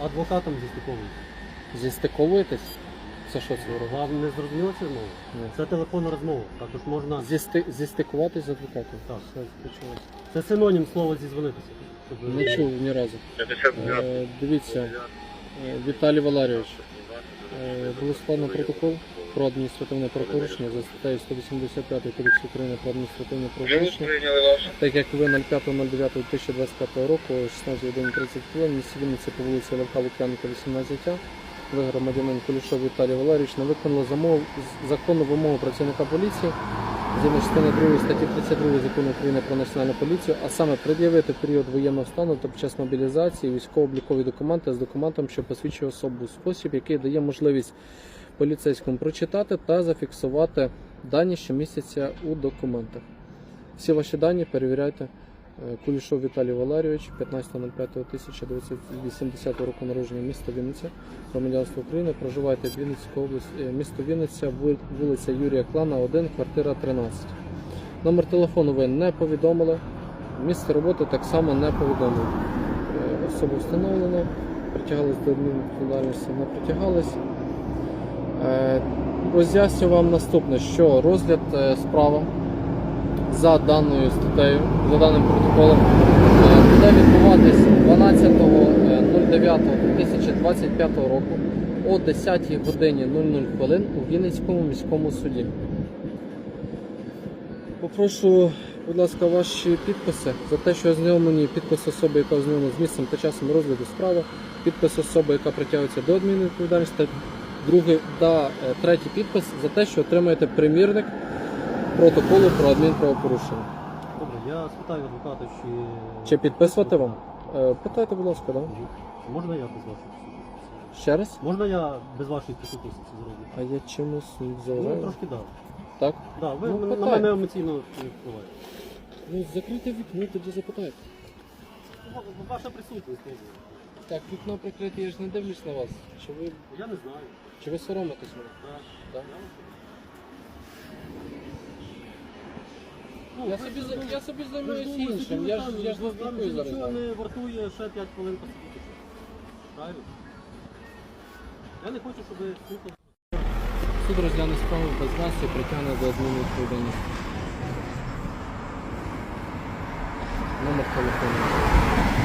адвокатом зістиковуюсь. Зістиковуєтесь? Це що це? Вам не зрозуміло ця розмова? Ні. Це телефонна розмова. Також можна. Зісти... Зістикуватись з адвокатом? Так. Все, почалось. Це синонім слова зізвонитися. Щоб Не чув ні разу. Е, дивіться, е, Віталій Валерійович, е, було складно протокол про адміністративне правопорушення за статтею 185 Кодексу України про адміністративне правопорушення. Так як ви 05.09.2025 року о 16 годині 30 хвилин місті Вінниці по вулиці Левка Лук'янка, 18А, ви громадянин Кулішов Віталій Валерійович не виконали замов, законну вимогу працівника поліції згідно частини 2 статті 32 закону України про національну поліцію, а саме пред'явити період воєнного стану та під час мобілізації військово-облікові документи з документом, що посвідчує особу спосіб, який дає можливість поліцейському прочитати та зафіксувати дані, що містяться у документах. Всі ваші дані перевіряйте. Е, Кулішов Віталій Валерійович, 15.05.1980 року народження, місто Вінниця, громадянство України, проживаєте в Вінницькій області, е, місто Вінниця, вулиця Юрія Клана, 1, квартира 13. Номер телефону ви не повідомили, місце роботи так само не повідомили. Е, Особу встановлено, притягались до адмінвідповідальності, не притягались. Е, Роз'ясню вам наступне, що розгляд е, справи за даною статтею, за даним протоколом, е, буде відбуватись 12.09.2025 року о 10 годині 00 хвилин у Вінницькому міському суді. Попрошу, будь ласка, ваші підписи за те, що ознайомлені підпис особи, яка ознайомлена з місцем та часом розгляду справи, підпис особи, яка притягується до адмінвідповідальності, та другий та е, третій підпис за те, що отримаєте примірник протоколу про адмінправопорушення. Добре, я спитаю адвоката, чи. Чи підписувати вам? Е, Питайте, будь ласка, да? Можна я без вашої присутності? Ще раз? Можна я без вашої присутності це зроблю? А я чимось Ну, заважаю? трошки так. Так? Да, ви Ну, мене- на питай. мене емоційно не впливаєте. Ну, закрийте вікно, тоді запитайте. Ну, Ваша присутність теж. Так, вікно прикрите, я ж не дивлюсь на вас. Чи ви, Я не знаю. чи ви соромитесь мене? Так. Так? Ну, Я ви собі, за- я собі ви займаюся іншим. собі Я ж, там, я ж не же зараз. Нічого не вартує ще 5 хвилин посидіти. Правильно? Я не хочу, щоб ви слухали. Суд розгляне справу без вас і притягне до адмінвідповідальності. Номер телефону.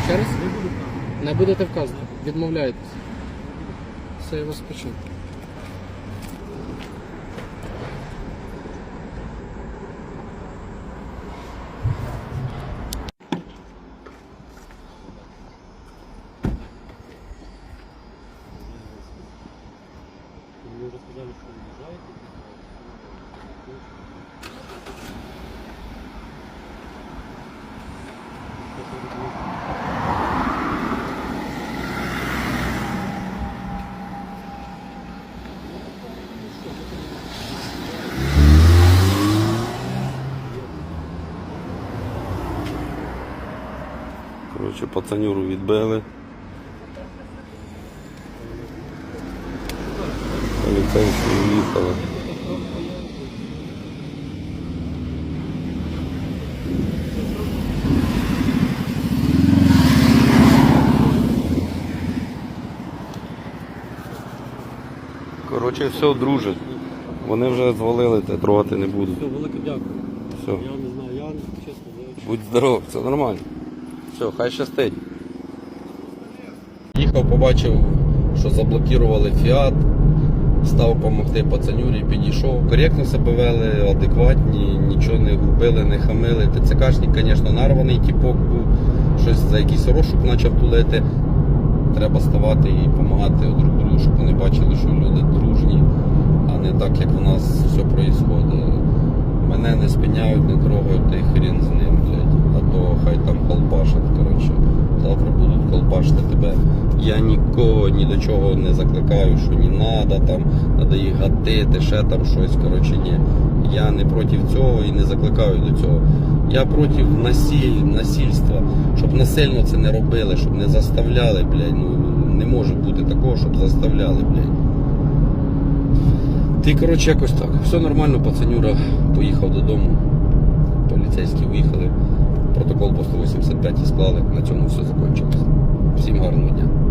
Ще раз? Не буду там. Не будете вказувати. Відмовляєтесь. Все, я вас почув. Ви Мені вже сказали, що ви виїжджаєте. Що ж ви робите? Коротше, пацанюру відбили. Поліцейські уїхали. Коротше, все, друже. Вони вже звалили, те трогати не будуть. Все, велике дякую. Все. Я не знаю, я чесно, Будь здоров, все нормально. Все, хай щастить. Їхав, побачив, що заблокували фіат, став допомогти пацанюрі, підійшов. Коректно себе вели, адекватні, нічого не грубили, не хамили. ТЦКшник, звісно, нарваний тіпок був, щось за якийсь розшук почав тулити. Треба ставати і допомагати друг другу, щоб вони бачили, що люди дружні, а не так, як в нас все відбувається. Мене не спиняють, не трогають, та й хрін з ним, блядь. А хай там колпашать, коротше. Завтра будуть колпашити тебе. Я нікого ні до чого не закликаю, що не треба там, треба їх гатити, ще там щось. Коротше, ні. Я не проти цього і не закликаю до цього. Я проти насиль, насильства, щоб насильно це не робили, щоб не заставляли, блядь. Ну не може бути такого, щоб заставляли, блядь. Ти, коротше, якось так. Все нормально, пацанюра поїхав додому. Поліцейські виїхали. Протокол по 185 склали. На цьому все закінчилось. Всім гарного дня.